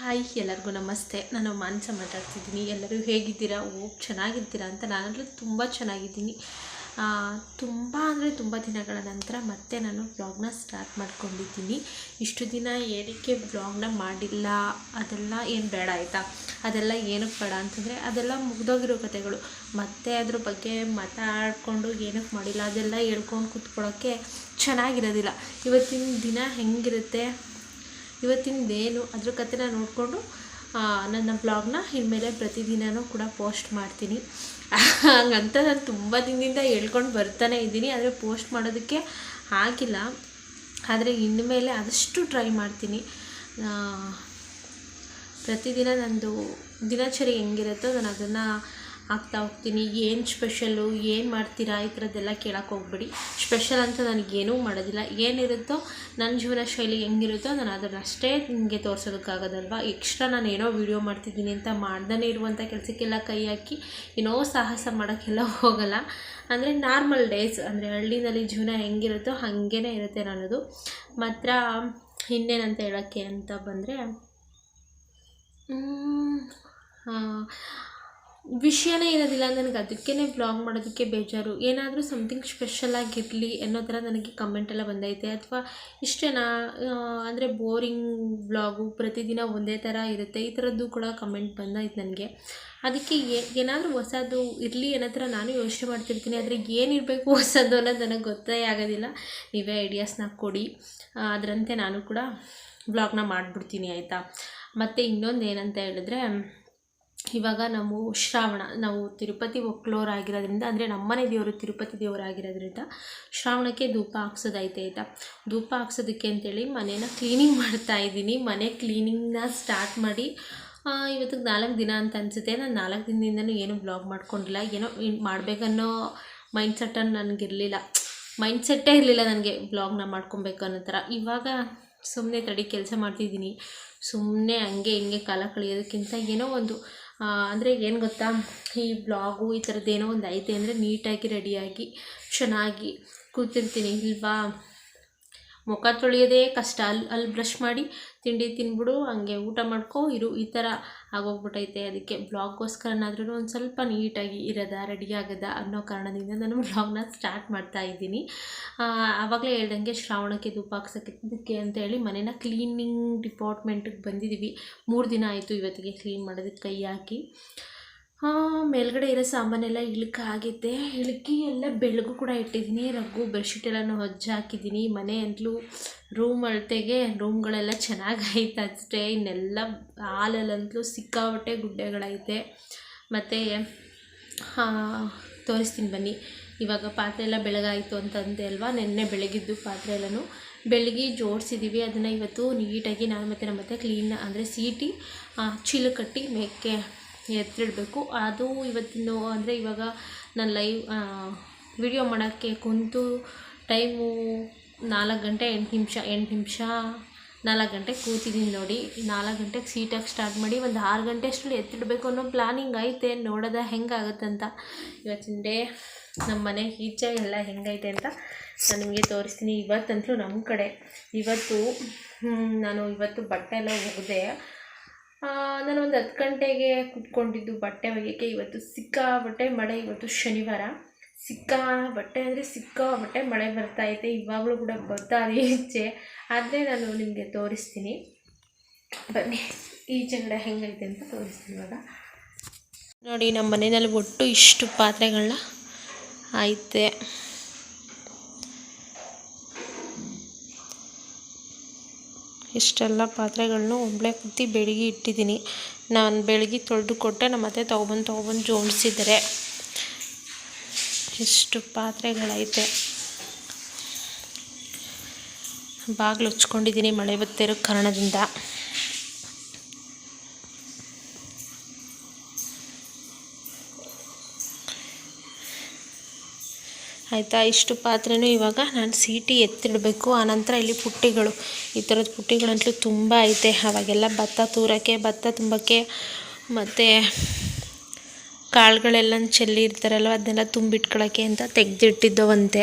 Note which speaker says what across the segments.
Speaker 1: Hi ಎಲ್ಲರಿಗೂ ನಮಸ್ತೆ. ನಾನು ಮಾನಸ ಮಾತಾಡ್ತಿದ್ದೀನಿ. ಎಲ್ಲರೂ ಹೇಗಿದ್ದೀರಾ? ಓ, ಚೆನ್ನಾಗಿರ್ತೀರಾ ಅಂತ ನಾನಂತೂ ತುಂಬ ಚೆನ್ನಾಗಿದ್ದೀನಿ. ತುಂಬ ಅಂದರೆ ತುಂಬ ದಿನಗಳ ನಂತರ ಮತ್ತೆ ನಾನು ಬ್ಲಾಗ್ನ ಸ್ಟಾರ್ಟ್ ಮಾಡ್ಕೊಂಡಿದ್ದೀನಿ. ಇಷ್ಟು ದಿನ ಏನಕ್ಕೆ ಬ್ಲಾಗ್ನ ಮಾಡಿಲ್ಲ? ಅದೆಲ್ಲ ಏನು ಬೇಡ ಆಯಿತಾ? ಅದೆಲ್ಲ ಏನಕ್ಕೆ ಬೇಡ ಅಂತಂದರೆ ಅದೆಲ್ಲ ಮುಗ್ದೋಗಿರೋ ಕಥೆಗಳು ಮತ್ತೆ ಅದ್ರ ಬಗ್ಗೆ ಮಾತಾಡಿಕೊಂಡು ಏನಕ್ಕೆ ಮಾಡಿಲ್ಲ ಅದೆಲ್ಲ ಹೇಳ್ಕೊಂಡು ಕೂತ್ಕೊಳ್ಳೋಕ್ಕೆ ಚೆನ್ನಾಗಿರೋದಿಲ್ಲ. ಇವತ್ತಿನ ದಿನ ಹೆಂಗಿರುತ್ತೆ? ಇವತ್ತಿನದೇನು ಅದ್ರ ಕಥೆನ ನೋಡಿಕೊಂಡು ನನ್ನ ಬ್ಲಾಗ್ನ ಇನ್ಮೇಲೆ ಪ್ರತಿದಿನವೂ ಕೂಡ ಪೋಸ್ಟ್ ಮಾಡ್ತೀನಿ. ಹಂಗಂತ ನಾನು ತುಂಬ ದಿನದಿಂದ ಹೇಳ್ಕೊಂಡು ಬರ್ತಾನೆ ಇದ್ದೀನಿ, ಆದರೆ ಪೋಸ್ಟ್ ಮಾಡೋದಕ್ಕೆ ಆಗಿಲ್ಲ. ಆದರೆ ಇನ್ಮೇಲೆ ಆದಷ್ಟು ಟ್ರೈ ಮಾಡ್ತೀನಿ. ಪ್ರತಿದಿನ ನನ್ನದು ದಿನಚರಿ ಹೆಂಗಿರುತ್ತೋ ನಾನು ಅದನ್ನು ಹಾಕ್ತಾ ಹೋಗ್ತೀನಿ. ಏನು ಸ್ಪೆಷಲ್ಲು ಏನು ಮಾಡ್ತೀರಾ ಈ ಥರದ್ದೆಲ್ಲ ಕೇಳಕ್ಕೆ ಹೋಗ್ಬಿಡಿ. ಸ್ಪೆಷಲ್ ಅಂತ ನನಗೇನೂ ಮಾಡೋದಿಲ್ಲ. ಏನಿರುತ್ತೋ ನನ್ನ ಜೀವನ ಶೈಲಿ ಹೆಂಗಿರುತ್ತೋ ನಾನು ಅದನ್ನಷ್ಟೇ ನಿಮಗೆ ತೋರ್ಸೋದಕ್ಕಾಗೋದಲ್ವ? ಎಕ್ಸ್ಟ್ರಾ ನಾನು ಏನೋ ವೀಡಿಯೋ ಮಾಡ್ತಿದ್ದೀನಿ ಅಂತ ಮಾಡ್ದೇ ಇರುವಂಥ ಕೆಲಸಕ್ಕೆಲ್ಲ ಕೈ ಹಾಕಿ, ಏನೋ ಸಾಹಸ ಮಾಡೋಕ್ಕೆಲ್ಲ ಹೋಗಲ್ಲ. ಅಂದರೆ ನಾರ್ಮಲ್ ಡೇಸ್ ಅಂದರೆ ಹಳ್ಳಿನಲ್ಲಿ ಜೀವನ ಹೆಂಗಿರುತ್ತೋ ಹಾಗೇ ಇರುತ್ತೆ ನನ್ನದು. ಮಾತ್ರ ಇನ್ನೇನಂತ ಹೇಳೋಕ್ಕೆ ಅಂತ ಬಂದರೆ ವಿಷಯನೇ ಇರೋದಿಲ್ಲ ನನಗೆ ಅದಕ್ಕೇ ವ್ಲಾಗ್ ಮಾಡೋದಕ್ಕೆ ಬೇಜಾರು. ಏನಾದರೂ ಸಮಥಿಂಗ್ ಸ್ಪೆಷಲ್ ಆಗಿರಲಿ ಅನ್ನೋ ಥರ ನನಗೆ ಕಮೆಂಟ್ ಎಲ್ಲ ಬಂದೈತೆ. ಅಥವಾ ಇಷ್ಟೇನಾ ಅಂದರೆ ಬೋರಿಂಗ್ ವ್ಲಾಗು ಪ್ರತಿದಿನ ಒಂದೇ ಥರ ಇರುತ್ತೆ. ಈ ಥರದ್ದು ಕೂಡ ಕಮೆಂಟ್ ಬಂದೈತೆ ನನಗೆ. ಅದಕ್ಕೆ ಏನಾದರೂ ಹೊಸದು ಇರಲಿ ಅನ್ನೋ ಥರ ನಾನು ಯೋಚನೆ ಮಾಡ್ತಿರ್ತೀನಿ. ಆದರೆ ಏನಿರಬೇಕು ಹೊಸದು ಅನ್ನೋದು ನನಗೆ ಗೊತ್ತೇ ಆಗೋದಿಲ್ಲ. ನೀವೇ ಐಡಿಯಾಸ್ನ ಕೊಡಿ. ಅದರಂತೆ ನಾನು ಕೂಡ ಬ್ಲಾಗ್ನ ಮಾಡಿಬಿಡ್ತೀನಿ ಆಯಿತಾ? ಮತ್ತು ಇನ್ನೊಂದು ಏನಂತ ಹೇಳಿದ್ರೆ ಇವಾಗ ನಾವು ಶ್ರಾವಣ, ನಾವು ತಿರುಪತಿ ಆಗಿರೋದ್ರಿಂದ ಅಂದರೆ ನಮ್ಮನೆ ದೇವರು ತಿರುಪತಿ ದೇವರಾಗಿರೋದ್ರಿಂದ ಶ್ರಾವಣಕ್ಕೆ ಧೂಪ ಹಾಕ್ಸೋದೈತೆ ಆಯಿತಾ? ಧೂಪ ಹಾಕ್ಸೋದಕ್ಕೆ ಅಂತೇಳಿ ಮನೇನ ಕ್ಲೀನಿಂಗ್ ಮಾಡ್ತಾ ಇದ್ದೀನಿ. ಮನೆ ಕ್ಲೀನಿಂಗ್ನ ಸ್ಟಾರ್ಟ್ ಮಾಡಿ ಇವತ್ತಿಗೆ ನಾಲ್ಕು ದಿನ ಅಂತ ಅನಿಸುತ್ತೆ. ನಾನು ನಾಲ್ಕು ದಿನದಿಂದನೂ ಏನು ಬ್ಲಾಗ್ ಮಾಡ್ಕೊಂಡಿಲ್ಲ. ಏನೋ ಮಾಡಬೇಕನ್ನೋ ಮೈಂಡ್ಸೆಟ್ಟನ್ನು ನನಗಿರಲಿಲ್ಲ. ಮೈಂಡ್ಸೆಟ್ಟೇ ಇರಲಿಲ್ಲ ನನಗೆ ಬ್ಲಾಗ್ನ ಮಾಡ್ಕೊಬೇಕು ಅನ್ನೋ ಥರ. ಇವಾಗ ಸುಮ್ಮನೆ ತಡಿ ಕೆಲಸ ಮಾಡ್ತಿದ್ದೀನಿ. ಸುಮ್ಮನೆ ಹಂಗೆ ಹಿಂಗೆ ಕಾಲ ಕಳೆಯೋದಕ್ಕಿಂತ ಏನೋ ಒಂದು ಅಂದರೆ ಏನು ಗೊತ್ತಾ? ಈ ಬ್ಲಾಗು ಈ ಥರದ್ದೇನೋ ಒಂದು ಐತೆ ಅಂದರೆ ನೀಟಾಗಿ ರೆಡಿಯಾಗಿ ಚೆನ್ನಾಗಿ ಕೂತಿರ್ತೀನಿ. ಇಲ್ವಾ? ಮುಖ ತೊಳೆಯೋದೇ ಕಷ್ಟ. ಅಲ್ಲಿ ಅಲ್ಲಿ ಬ್ರಷ್ ಮಾಡಿ, ತಿಂಡಿ ತಿನ್ಬಿಡು, ಹಂಗೆ ಊಟ ಮಾಡ್ಕೊ, ಇರು, ಈ ಥರ ಆಗೋಗ್ಬಿಟ್ಟೈತೆ ಅದಕ್ಕೆ ಬ್ಲಾಗ್ಗೋಸ್ಕರನಾದ್ರೂ ಒಂದು ಸ್ವಲ್ಪ ನೀಟಾಗಿ ಇರೋದ ರೆಡಿ ಆಗದ ಅನ್ನೋ ಕಾರಣದಿಂದ ನಾನು ಬ್ಲಾಗ್ನ ಸ್ಟಾರ್ಟ್ ಮಾಡ್ತಾ ಇದ್ದೀನಿ. ಆವಾಗಲೇ ಹೇಳ್ದಂಗೆ ಶ್ರಾವಣಕ್ಕೆ ಧೂಪ ಹಾಕ್ಸೋಕ್ಕೆ ಅಂತೇಳಿ ಮನೇನ ಕ್ಲೀನಿಂಗ್ ಡಿಪಾರ್ಟ್ಮೆಂಟಿಗೆ ಬಂದಿದ್ದೀವಿ. ಮೂರು ದಿನ ಆಯಿತು ಇವತ್ತಿಗೆ ಕ್ಲೀನ್ ಮಾಡೋದಕ್ಕೆ ಕೈ ಹಾಕಿ. ಮೇಲ್ಗಡೆ ಇರೋ ಸಾಮಾನೆಲ್ಲ ಇಳ್ಕ ಆಗಿದ್ದೆ. ಇಳ್ಕಿ ಎಲ್ಲ ಬೆಳಗು ಕೂಡ ಇಟ್ಟಿದ್ದೀನಿ. ರಗ್ಗು, ಬೆಡ್ಶೀಟ್ ಎಲ್ಲನೂ ಹೊಜ್ಜಿ ಹಾಕಿದ್ದೀನಿ. ಮನೆ ಅಂತಲೂ ರೂಮ್ ಅಳತೆಗೆ ರೂಮ್ಗಳೆಲ್ಲ ಚೆನ್ನಾಗೈತೆ ಅಷ್ಟೇ. ಇನ್ನೆಲ್ಲ ಹಾಲಲ್ಲಂತಲೂ ಸಿಕ್ಕಾಪಟ್ಟೆ ಗುಡ್ಡೆಗಳೈತೆ. ಮತ್ತು ತೋರಿಸ್ತೀನಿ ಬನ್ನಿ. ಇವಾಗ ಪಾತ್ರೆ ಎಲ್ಲ ಬೆಳಗಾಯಿತು ಅಂತಂದೆ ಅಲ್ವಾ? ನೆನ್ನೆ ಬೆಳಗಿದ್ದು ಪಾತ್ರೆ ಎಲ್ಲನೂ ಬೆಳಗ್ಗೆ ಜೋಡಿಸಿದ್ದೀವಿ ಅದನ್ನು ಇವತ್ತು ನೀಟಾಗಿ ನಾನು ಮತ್ತು ನಮ್ಮ ಮತ್ತೆ ಕ್ಲೀನ್ ಅಂದರೆ ಸೀಟಿ ಚೀಲ ಕಟ್ಟಿ ಮೇಕೆ ಎತ್ತಿಡಬೇಕು. ಅದು ಇವತ್ತಿನ ಅಂದರೆ ಇವಾಗ ನಾನು ಲೈವ್ ವಿಡಿಯೋ ಮಾಡೋಕ್ಕೆ ಕುಂತು ಟೈಮು ನಾಲ್ಕು ಗಂಟೆ ಎಂಟು ನಿಮಿಷ ಎಂಟು ನಿಮಿಷ ನಾಲ್ಕು ಗಂಟೆಗೆ ಕೂತಿದ್ದೀನಿ ನೋಡಿ. ನಾಲ್ಕು ಗಂಟೆಗೆ ಸೀಟಾಗಿ ಸ್ಟಾರ್ಟ್ ಮಾಡಿ ಒಂದು ಆರು ಗಂಟೆ ಅಷ್ಟು ಎತ್ತಿಡಬೇಕು ಅನ್ನೋ ಪ್ಲಾನಿಂಗ್ ಐತೆ. ನೋಡೋದ ಹೆಂಗಾಗುತ್ತಂತ ಇವತ್ತಿನ ಡೇ ನಮ್ಮ ಮನೆ ಈಚೆ ಎಲ್ಲ ಹೆಂಗೈತೆ ಅಂತ ನಾನು ನಿಮಗೆ ತೋರಿಸ್ತೀನಿ. ಇವತ್ತಂತೂ ನಮ್ಮ ಕಡೆ. ಇವತ್ತು ನಾನು ಇವತ್ತು ಬಟ್ಟೆ ಎಲ್ಲ ಒಗೆದೆ ನಾನು ಒಂದು ಹತ್ತು ಗಂಟೆಗೆ ಕುತ್ಕೊಂಡಿದ್ದು ಬಟ್ಟೆ ಒಗೆಯೋಕ್ಕೆ. ಇವತ್ತು ಸಿಕ್ಕಾಬಟ್ಟೆ ಮಳೆ, ಇವತ್ತು ಶನಿವಾರ. ಸಿಕ್ಕಾಬಟ್ಟೆ ಅಂದರೆ ಸಿಕ್ಕಾಬಟ್ಟೆ ಮಳೆ ಬರ್ತಾ ಐತೆ. ಇವಾಗಲೂ ಕೂಡ ಬರ್ತಾ ಈಚೆ. ಆದರೆ ನಾನು ನಿಮಗೆ ತೋರಿಸ್ತೀನಿ. ಬನ್ನಿ ಈಚೆಗಡೆ ಹೆಂಗೈತೆ ಅಂತ ತೋರಿಸ್ತೀನಿ ಇವಾಗ. ನೋಡಿ ನಮ್ಮ ಮನೆಯಲ್ಲಿ ಒಟ್ಟು ಇಷ್ಟು ಪಾತ್ರೆಗಳನ್ನ ಐತೆ. ಇಷ್ಟೆಲ್ಲ ಪಾತ್ರೆಗಳನ್ನು ಒಬ್ಬಳೆ ಕುತ್ತಿ ಬೆಳಗ್ಗೆ ಇಟ್ಟಿದ್ದೀನಿ. ನಾನು ಬೆಳಗ್ಗೆ ತೊಳೆದು ಕೊಟ್ಟೆ ನಮ್ಮ ಅತ್ತೆ ತೊಗೊಬಂದು ತೊಗೊಬಂದು ಜೋಡಿಸಿದ್ದಾರೆ. ಇಷ್ಟು ಪಾತ್ರೆಗಳೈತೆ. ಬಾಗಿಲು ಹಚ್ಕೊಂಡಿದ್ದೀನಿ ಮಳೆ ಬತ್ತಿರೋ ಕಾರಣದಿಂದ. ಆಯಿತಾ? ಇಷ್ಟು ಪಾತ್ರೆನೂ ಇವಾಗ ನಾನು ಸೀಟಿ ಎತ್ತಿಡಬೇಕು. ಆನಂತರ ಇಲ್ಲಿ ಪುಟ್ಟಿಗಳು. ಈ ಥರದ ಪುಟ್ಟಿಗಳಂತೂ ತುಂಬ ಐತೆ. ಅವಾಗೆಲ್ಲ ಭತ್ತ ತೂರೋಕ್ಕೆ, ಭತ್ತ ತುಂಬಕ್ಕೆ, ಮತ್ತು ಕಾಳುಗಳೆಲ್ಲ ಚೆಲ್ಲಿ ಇರ್ತಾರಲ್ವ ಅದನ್ನೆಲ್ಲ ತುಂಬಿಟ್ಕೊಳ್ಳೋಕ್ಕೆ ಅಂತ ತೆಗೆದಿಟ್ಟಿದ್ದವಂತೆ.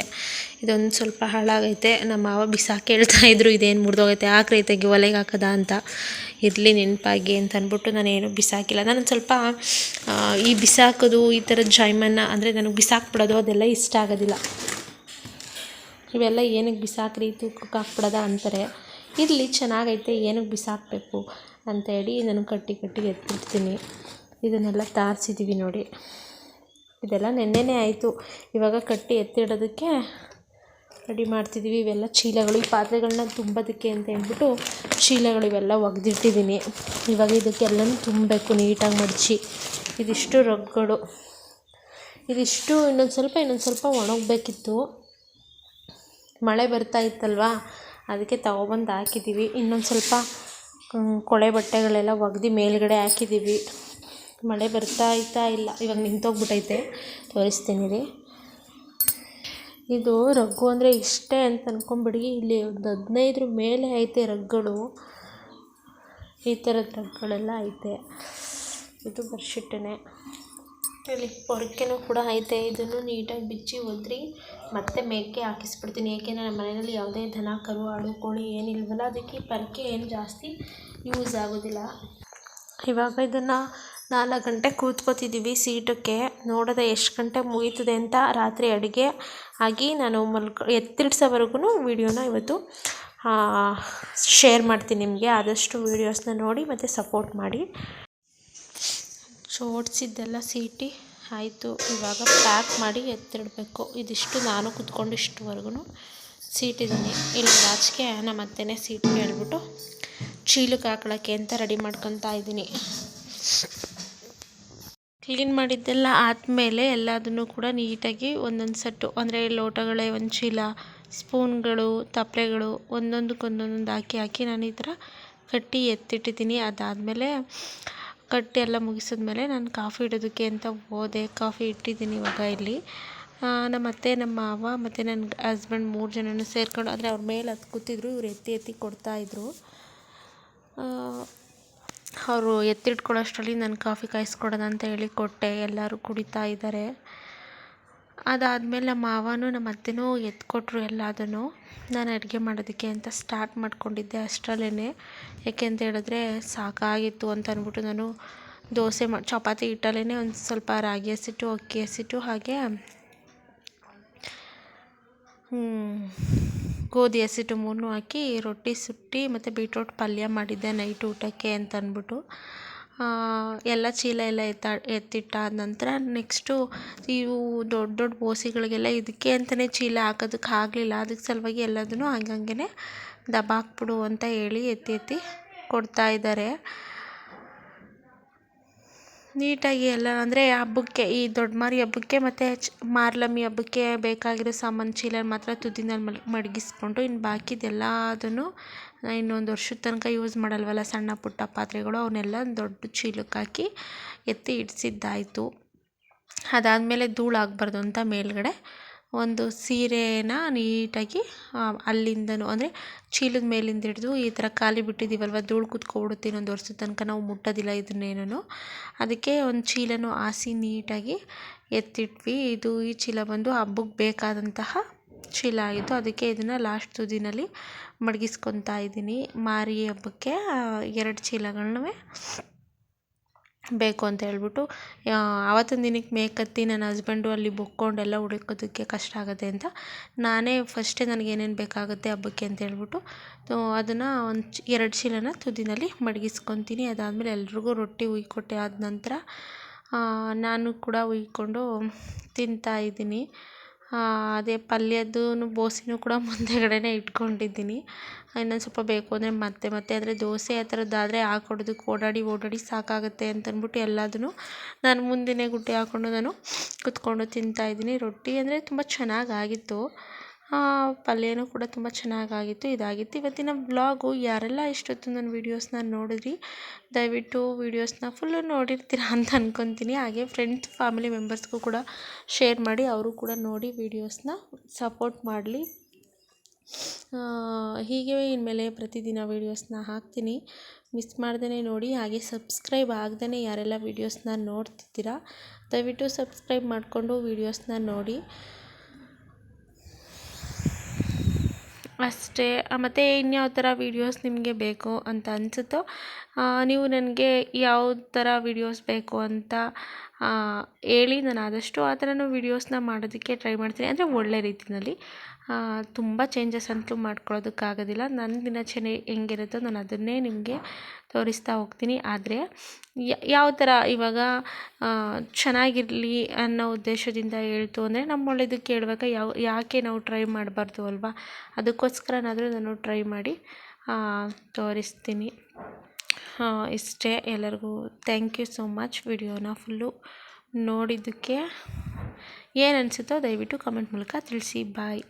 Speaker 1: ಇದೊಂದು ಸ್ವಲ್ಪ ಹಾಳಾಗೈತೆ. ನಮ್ಮ ಮಾವ ಬಿಸಾಕಿ ಹೇಳ್ತಾಯಿದ್ರು ಇದೇನು ಮುರಿದೋಗೈತೆ ಹಾಕ್ರಿ ತೆಗಿ ಒಲೆಗೆ ಹಾಕದ ಅಂತ. ಇರಲಿ ನೆನಪಾಗಿ ಅಂತ ಅಂದ್ಬಿಟ್ಟು ನಾನೇನು ಬಿಸಾಕಿಲ್ಲ. ನಾನು ಸ್ವಲ್ಪ ಈ ಬಿಸಾಕೋದು, ಈ ಥರದ ಜಾಯ್ಮನ್ನ ಅಂದರೆ ನನಗೆ ಬಿಸಾಕ್ಬಿಡೋದು ಅದೆಲ್ಲ ಇಷ್ಟ ಆಗೋದಿಲ್ಲ. ಇವೆಲ್ಲ ಏನಕ್ಕೆ ಬಿಸಾಕ್ರಿ, ತೂಕಕ್ಕೆ ಹಾಕ್ಬಿಡೋದ ಅಂತಾರೆ. ಇರಲಿ, ಚೆನ್ನಾಗೈತೆ, ಏನಕ್ಕೆ ಬಿಸಾಕಬೇಕು ಅಂತೇಳಿ ನಾನು ಕಟ್ಟಿ ಕಟ್ಟಿ ಎತ್ತಿಡ್ತೀನಿ ಇದನ್ನೆಲ್ಲ ತಾರಿಸಿದ್ದೀವಿ ನೋಡಿ. ಇದೆಲ್ಲ ನೆನ್ನೆನೇ ಆಯಿತು. ಇವಾಗ ಕಟ್ಟಿ ಎತ್ತಿಡೋದಕ್ಕೆ ರೆಡಿ ಮಾಡ್ತಿದ್ದೀವಿ ಇವೆಲ್ಲ ಚೀಲಗಳು, ಈ ಪಾತ್ರೆಗಳನ್ನ ತುಂಬೋದಕ್ಕೆ ಅಂತ ಹೇಳ್ಬಿಟ್ಟು ಚೀಲಗಳು ಇವೆಲ್ಲ ಒಗೆದಿಟ್ಟಿದ್ದೀನಿ ಇವಾಗ ಇದಕ್ಕೆಲ್ಲನೂ ತುಂಬಬೇಕು, ನೀಟಾಗಿ ಮಡಚಿ. ಇದಿಷ್ಟು ರಗ್ಗಳು ಇದಿಷ್ಟು ಇನ್ನೊಂದು ಸ್ವಲ್ಪ ಇನ್ನೊಂದು ಸ್ವಲ್ಪ ಒಣಗಬೇಕಿತ್ತು. ಮಳೆ ಬರ್ತಾ ಇತ್ತಲ್ವಾ? ಅದಕ್ಕೆ ತಗೊಬಂದು ಹಾಕಿದ್ದೀವಿ ಇನ್ನೊಂದು ಸ್ವಲ್ಪ ಕೊಳೆ ಬಟ್ಟೆಗಳೆಲ್ಲ ಒಗೆದು ಮೇಲ್ಗಡೆ ಹಾಕಿದ್ದೀವಿ ಮಳೆ ಬರ್ತಾ ಇತ್ತಾ ಇಲ್ಲ. ಇವಾಗ ನಿಂತೋಗ್ಬಿಟ್ಟೈತೆ ತೋರಿಸ್ತೀನಿ ರೀ. ಇದು ರಗ್ಗು ಅಂದರೆ ಇಷ್ಟೇ ಅಂತ ಅಂದ್ಕೊಂಬಿಡಿ ಇಲ್ಲಿ ಒಂದು ಹದಿನೈದರ ಮೇಲೆ ಐತೆ ರಗ್ಗಳು ಈ ಥರದ ರಗ್ಗಳೆಲ್ಲ ಐತೆ. ಇದು ಬೆಡ್ಶೀಟೇ ಇಲ್ಲಿ ಪೊರಕೆನೂ ಕೂಡ ಐತೆ. ಇದನ್ನು ನೀಟಾಗಿ ಬಿಚ್ಚಿ ಒದ್ರಿ, ಮತ್ತೆ ಮೇಕೆ ಹಾಕಿಸ್ಬಿಡ್ತೀನಿ. ಏಕೆಂದರೆ ನಮ್ಮ ಮನೆಯಲ್ಲಿ ಯಾವುದೇ ದನ, ಕರು, ಆಡು, ಕೋಳಿ ಏನಿಲ್ವಲ್ಲ, ಅದಕ್ಕೆ ಪೊರಕೆ ಏನು ಜಾಸ್ತಿ ಯೂಸ್ ಆಗೋದಿಲ್ಲ. ಇವಾಗ ಇದನ್ನು ನಾಲ್ಕು ಗಂಟೆ ಕೂತ್ಕೋತಿದ್ದೀವಿ ಸೀಟಕ್ಕೆ. ನೋಡೋದೆ ಎಷ್ಟು ಗಂಟೆ ಮುಗೀತದೆ ಅಂತ ರಾತ್ರಿ ಅಡುಗೆ ಆಗಿ ನಾನು ಮಲ್ಕೊ ಎತ್ತಿಡ್ಸೋವರೆಗೂ ವೀಡಿಯೋನ ಇವತ್ತು ಶೇರ್ ಮಾಡ್ತೀನಿ ನಿಮಗೆ. ಆದಷ್ಟು ವೀಡಿಯೋಸ್ನ ನೋಡಿ ಮತ್ತು ಸಪೋರ್ಟ್ ಮಾಡಿ. ಜೋಡಿಸಿದ್ದೆಲ್ಲ ಸೀಟಿ ಆಯಿತು. ಇವಾಗ ಪ್ಯಾಕ್ ಮಾಡಿ ಎತ್ತಿಡಬೇಕು ಇದಿಷ್ಟು ನಾನು ಕುತ್ಕೊಂಡು ಇಷ್ಟುವರೆಗೂ ಸೀಟಿದ್ದೀನಿ. ಇಲ್ಲಿ ಆಚೆಗೆ ನಮ್ಮ ಅತ್ತೆನೇ ಸೀಟ್ ಹೇಳ್ಬಿಟ್ಟು ಚೀಲಕ್ಕೆ ಹಾಕೊಳ್ಳೋಕ್ಕೆ ಅಂತ ರೆಡಿ ಮಾಡ್ಕೊತಾ ಇದ್ದೀನಿ. ಕ್ಲೀನ್ ಮಾಡಿದ್ದೆಲ್ಲ ಆದಮೇಲೆ ಎಲ್ಲದನ್ನು ಕೂಡ ನೀಟಾಗಿ ಒಂದೊಂದು ಸೆಟ್ಟು, ಅಂದರೆ ಲೋಟಗಳೇ ಒಂದು ಚೀಲ, ಸ್ಪೂನ್ಗಳು ತಪ್ಪಲೆಗಳು ಒಂದೊಂದಕ್ಕೊಂದೊಂದೊಂದು ಹಾಕಿ ಹಾಕಿ ನಾನು ಈ ಥರ ಕಟ್ಟಿ ಎತ್ತಿಟ್ಟಿದ್ದೀನಿ. ಅದಾದಮೇಲೆ ಕಟ್ಟಿ ಎಲ್ಲ ಮುಗಿಸಿದ್ಮೇಲೆ ನಾನು ಕಾಫಿ ಇಡೋದಕ್ಕೆ ಅಂತ ಹೋದೆ. ಕಾಫಿ ಇಟ್ಟಿದ್ದೀನಿ ಇವಾಗ ಇಲ್ಲಿ. ನಮ್ಮ ಅತ್ತೆ, ನಮ್ಮ ಮಾವ ಮತ್ತು ನನ್ನ ಹಸ್ಬೆಂಡ್ ಮೂರು ಜನನೂ ಸೇರ್ಕೊಂಡು, ಅಂದರೆ ಅವ್ರ ಮೇಲೆ ಹತ್ತು ಕೂತಿದ್ರು, ಇವ್ರು ಎತ್ತಿ ಎತ್ತಿ ಕೊಡ್ತಾಯಿದ್ರು ಅವರು ಎತ್ತಿಟ್ಕೊಳ್ಳೋಷ್ಟರಲ್ಲಿ ನಾನು ಕಾಫಿ ಕಾಯಿಸ್ಕೊಡೋಣ ಅಂತ ಹೇಳಿ ಕೊಟ್ಟೆ. ಎಲ್ಲರೂ ಕುಡಿತಾ ಇದ್ದಾರೆ. ಅದಾದಮೇಲೆ ನಮ್ಮ ಮಾವನೂ ನಮ್ಮ ಅತ್ತೆನೂ ಎತ್ಕೊಟ್ರು ಎಲ್ಲದನ್ನು. ನಾನು ಅಡುಗೆ ಮಾಡೋದಕ್ಕೆ ಅಂತ ಸ್ಟಾರ್ಟ್ ಮಾಡ್ಕೊಂಡಿದ್ದೆ ಅಷ್ಟರಲ್ಲೇ ಯಾಕೆ ಅಂತ ಹೇಳಿದ್ರೆ ಸಾಕಾಗಿತ್ತು ಅಂತ ಅಂದ್ಬಿಟ್ಟು ನಾನು ದೋಸೆ ಮಾಡಿ ಚಪಾತಿ ಹಿಟ್ಟಲ್ಲೇ ಒಂದು ಸ್ವಲ್ಪ ರಾಗಿ ಹಸಿಟ್ಟು, ಅಕ್ಕಿ ಹಸಿಟ್ಟು ಹಾಗೆ ಗೋಧಿ ಹಸಿಟ್ಟು ಮೂರನ್ನೂ ಹಾಕಿ ರೊಟ್ಟಿ ಸುಟ್ಟು ಮತ್ತು ಬೀಟ್ರೋಟ್ ಪಲ್ಯ ಮಾಡಿದ್ದೆ ನೈಟ್ ಊಟಕ್ಕೆ ಅಂತ ಅಂದ್ಬಿಟ್ಟು ಎಲ್ಲ ಚೀಲ ಎಲ್ಲ ಎತ್ತಾ, ಎತ್ತಿಟ್ಟಾದ ನಂತರ ನೆಕ್ಸ್ಟು ಇವು ದೊಡ್ಡ ದೊಡ್ಡ ಬೋಸಿಗಳಿಗೆಲ್ಲ ಇದಕ್ಕೆ ಅಂತಲೇ ಚೀಲ ಹಾಕೋದಕ್ಕೆ ಆಗಲಿಲ್ಲ. ಅದಕ್ಕೆ ಸಲುವಾಗಿ ಎಲ್ಲದನ್ನೂ ಹಂಗಂಗೆ ದಬಾಕ್ಬಿಡು ಅಂತ ಹೇಳಿ ಎತ್ತಿ ಎತ್ತಿ ಕೊಡ್ತಾ ಇದ್ದಾರೆ. ನೀಟಾಗಿ ಎಲ್ಲ, ಅಂದರೆ ಹಬ್ಬಕ್ಕೆ, ಈ ದೊಡ್ಡ ಮಾರಿ ಹಬ್ಬಕ್ಕೆ ಮತ್ತು ಚ್, ಮಾರ್ಲಮ್ಮಿ ಹಬ್ಬಕ್ಕೆ ಬೇಕಾಗಿರೋ ಸಾಮಾನು ಚೀಲ ಮಾತ್ರ ತುದಿನಲ್ಲಿ ಮಡಗಿಸ್ಕೊಂಡು ಇನ್ನು ಬಾಕಿದೆಲ್ಲದನ್ನು ಇನ್ನೊಂದು ವರ್ಷದ ತನಕ ಯೂಸ್ ಮಾಡಲ್ವಲ್ಲ ಸಣ್ಣ ಪುಟ್ಟ ಪಾತ್ರೆಗಳು ಅವನ್ನೆಲ್ಲ ದೊಡ್ಡ ಚೀಲಕ್ಕೆ ಹಾಕಿ ಎತ್ತಿ ಇಡಿಸಿದ್ದಾಯಿತು. ಅದಾದಮೇಲೆ ಧೂಳು ಆಗಬಾರ್ದು ಅಂತ ಮೇಲ್ಗಡೆ ಒಂದು ಸೀರೆನ ನೀಟಾಗಿ ಅಲ್ಲಿಂದನೂ ಅಂದರೆ ಚೀಲದ ಮೇಲಿಂದ ಹಿಡಿದು ಈ ಥರ ಖಾಲಿ ಬಿಟ್ಟಿದ್ದೀವಲ್ವ, ಧೂಳು ಕುತ್ಕೊಬಿಡುತ್ತೆ ಇನ್ನೊಂದು ವರ್ಷದ ತನಕ, ನಾವು ಮುಟ್ಟೋದಿಲ್ಲ ಇದನ್ನೇನೂ. ಅದಕ್ಕೆ ಒಂದು ಚೀಲನೂ ಹಾಸಿ ನೀಟಾಗಿ ಎತ್ತಿಟ್ವಿ. ಇದು ಈ ಚೀಲ ಬಂದು ಹಬ್ಬಕ್ಕೆ ಬೇಕಾದಂತಹ ಚೀಲ ಆಗಿತ್ತು ಅದಕ್ಕೆ ಇದನ್ನು ಲಾಸ್ಟ್ ತುದಿನಲ್ಲಿ ಮಡಗಿಸ್ಕೊತಾ ಇದ್ದೀನಿ. ಮಾರಿ ಹಬ್ಬಕ್ಕೆ ಎರಡು ಚೀಲಗಳನ್ನೂ ಬೇಕು ಅಂತ ಹೇಳ್ಬಿಟ್ಟು ಆವತ್ತಿನ ದಿನಕ್ಕೆ ಮೇಕತ್ತಿ ನನ್ನ ಹಸ್ಬೆಂಡು ಅಲ್ಲಿ ಬೊಕ್ಕೊಂಡೆಲ್ಲ ಹುಡುಕೋದಕ್ಕೆ ಕಷ್ಟ ಆಗುತ್ತೆ ಅಂತ ನಾನೇ ಫಸ್ಟೇ ನನಗೆ ಏನೇನು ಬೇಕಾಗುತ್ತೆ ಹಬ್ಬಕ್ಕೆ ಅಂತ ಹೇಳ್ಬಿಟ್ಟು ಅದನ್ನು ಒಂದು ಎರಡು ಚೀಲನ ತುದಿನಲ್ಲಿ ಮಡಗಿಸ್ಕೊತೀನಿ. ಅದಾದಮೇಲೆ ಎಲ್ರಿಗೂ ರೊಟ್ಟಿ ಹುಯ್ಕೊಟ್ಟೆ ಆದ ನಂತರ ನಾನು ಕೂಡ ಹುಯ್ಕೊಂಡು ತಿಂತಾ ಇದ್ದೀನಿ. ಅದೇ ಪಲ್ಯದ್ದು ಬೋಸಿನೂ ಕೂಡ ಮುಂದೆಗಡೆನೇ ಇಟ್ಕೊಂಡಿದ್ದೀನಿ. ಇನ್ನೊಂದು ಸ್ವಲ್ಪ ಬೇಕು ಅಂದರೆ ಮತ್ತೆ ಮತ್ತೆ ಅಂದರೆ ದೋಸೆ ಆ ಥರದ್ದಾದರೆ ಹಾಕೊಡೋದಕ್ಕೆ ಓಡಾಡಿ ಓಡಾಡಿ ಸಾಕಾಗುತ್ತೆ ಅಂತ ಅಂದ್ಬಿಟ್ಟು ಎಲ್ಲದನ್ನು ನಾನು ಮುಂದೆನೇ ಗುಡ್ಡೆ ಹಾಕ್ಕೊಂಡು ನಾನು ಕುತ್ಕೊಂಡು ತಿಂತಾಯಿದ್ದೀನಿ ರೊಟ್ಟಿ ಅಂದರೆ ತುಂಬ ಚೆನ್ನಾಗಾಗಿತ್ತು ಪಲ್ಯನೂ ಕೂಡ ತುಂಬ ಚೆನ್ನಾಗಾಗಿತ್ತು, ಇದಾಗಿತ್ತು. ಇವತ್ತಿನ ಬ್ಲಾಗು ಯಾರೆಲ್ಲ ಇಷ್ಟೊತ್ತು ನನ್ನ ವೀಡಿಯೋಸ್ನ ನೋಡಿದ್ರಿ, ದಯವಿಟ್ಟು ವೀಡಿಯೋಸ್ನ ಫುಲ್ಲು ನೋಡಿರ್ತೀರ ಅಂತ ಅಂದ್ಕೊತೀನಿ ಹಾಗೆ ಫ್ರೆಂಡ್ಸ್ ಫ್ಯಾಮಿಲಿ ಮೆಂಬರ್ಸ್ಗೂ ಕೂಡ ಶೇರ್ ಮಾಡಿ, ಅವರು ಕೂಡ ನೋಡಿ ವೀಡಿಯೋಸ್ನ ಸಪೋರ್ಟ್ ಮಾಡಲಿ. ಹೀಗೆ ಇನ್ಮೇಲೆ ಪ್ರತಿದಿನ ವೀಡಿಯೋಸ್ನ ಹಾಕ್ತೀನಿ. ಮಿಸ್ ಮಾಡ್ದೇ ನೋಡಿ, ಹಾಗೆ ಸಬ್ಸ್ಕ್ರೈಬ್ ಆಗ್ದೇ ಯಾರೆಲ್ಲ ವೀಡಿಯೋಸ್ನ ನೋಡ್ತಿದ್ದೀರಾ, ದಯವಿಟ್ಟು ಸಬ್ಸ್ಕ್ರೈಬ್ ಮಾಡಿಕೊಂಡು ವೀಡಿಯೋಸ್ನ ನೋಡಿ. ಅಷ್ಟೇ. ಮತ್ತು ಇನ್ಯಾವ ಥರ ವೀಡಿಯೋಸ್ ನಿಮಗೆ ಬೇಕು ಅಂತ ಅನಿಸುತ್ತೋ ನೀವು ನನಗೆ ಯಾವ ಥರ ವಿಡಿಯೋಸ್ ಬೇಕು ಅಂತ ಹೇಳಿ ನಾನು ಆದಷ್ಟು ಆ ಥರನೂ ವೀಡಿಯೋಸ್ನ ಮಾಡೋದಕ್ಕೆ ಟ್ರೈ ಮಾಡ್ತೀನಿ. ಅಂದರೆ ಒಳ್ಳೆ ರೀತಿಯಲ್ಲಿ ತುಂಬ ಚೇಂಜಸ್ ಅಂತೂ ಮಾಡ್ಕೊಳ್ಳೋದಕ್ಕಾಗೋದಿಲ್ಲ. ನನ್ನ ದಿನಚರಿ ಹೆಂಗಿರುತ್ತೋ ನಾನು ಅದನ್ನೇ ನಿಮಗೆ ತೋರಿಸ್ತಾ ಹೋಗ್ತೀನಿ. ಆದರೆ ಯಾವ ಥರ ಇವಾಗ ಚೆನ್ನಾಗಿರಲಿ ಅನ್ನೋ ಉದ್ದೇಶದಿಂದ ಹೇಳ್ತು ಅಂದರೆ ನಮ್ಮ ಒಳ್ಳೆಯದಕ್ಕೆ ಹೇಳ್ಬೇಕಾ ಯಾವ, ಯಾಕೆ ನಾವು ಟ್ರೈ ಮಾಡಬಾರ್ದು ಅಲ್ವಾ? ಅದಕ್ಕೋಸ್ಕರನಾದರೂ ನಾನು ಟ್ರೈ ಮಾಡಿ ತೋರಿಸ್ತೀನಿ. ಇಷ್ಟೇ ಎಲ್ಲರಿಗೂ ಥ್ಯಾಂಕ್ ಯು ಸೋ ಮಚ್ ವಿಡಿಯೋನ ಫುಲ್ಲು ನೋಡಿದ್ದಕ್ಕೆ ಏನು ಅನಿಸುತ್ತೋ ದಯವಿಟ್ಟು ಕಮೆಂಟ್ ಮೂಲಕ ತಿಳಿಸಿ. ಬಾಯ್